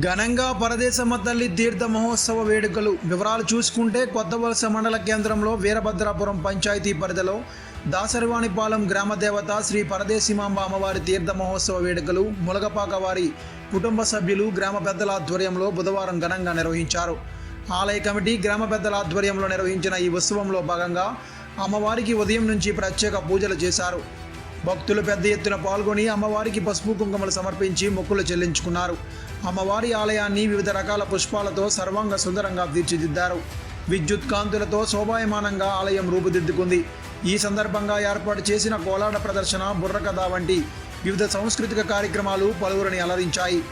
ఘనంగా పరదేశమ్మ తల్లి తీర్థ మహోత్సవ వేడుకలు. వివరాలు చూసుకుంటే కొత్త వలస మండల కేంద్రంలో వీరభద్రాపురం పంచాయతీ పరిధిలో దాసరివాణిపాలెం గ్రామదేవత శ్రీ పరదేశిమాంబ అమ్మవారి తీర్థ మహోత్సవ వేడుకలు ములగపాక వారి కుటుంబ సభ్యులు గ్రామ పెద్దల ఆధ్వర్యంలో బుధవారం ఘనంగా నిర్వహించారు. ఆలయ కమిటీ గ్రామ పెద్దల ఆధ్వర్యంలో నిర్వహించిన ఈ ఉత్సవంలో భాగంగా అమ్మవారికి ఉదయం నుంచి ప్రత్యేక పూజలు చేశారు. భక్తులు పెద్ద ఎత్తున పాల్గొని అమ్మవారికి పసుపు కుంకుమలు సమర్పించి మొక్కులు చెల్లించుకున్నారు. అమ్మవారి ఆలయాన్ని వివిధ రకాల పుష్పాలతో సర్వాంగ సుందరంగా తీర్చిదిద్దారు. విద్యుత్ కాంతులతో శోభాయమానంగా ఆలయం రూపుదిద్దుకుంది. ఈ సందర్భంగా ఏర్పాటు చేసిన కోలాట ప్రదర్శన బుర్రకథ వంటి వివిధ సాంస్కృతిక కార్యక్రమాలు పలువురిని అలరించాయి.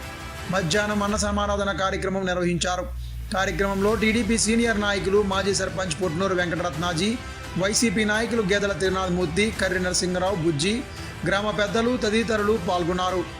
మధ్యాహ్నం అన్న సమారాధన కార్యక్రమం నిర్వహించారు. కార్యక్రమంలో టీడీపీ సీనియర్ నాయకులు మాజీ సర్పంచ్ పొట్నూరు వెంకటరత్నాజీ వైసీపీ నాయకులు గేదెల తిరునాథమూర్తి కర్రి నరసింహరావు బుజ్జి గ్రామ పెద్దలు తదితరులు పాల్గొన్నారు.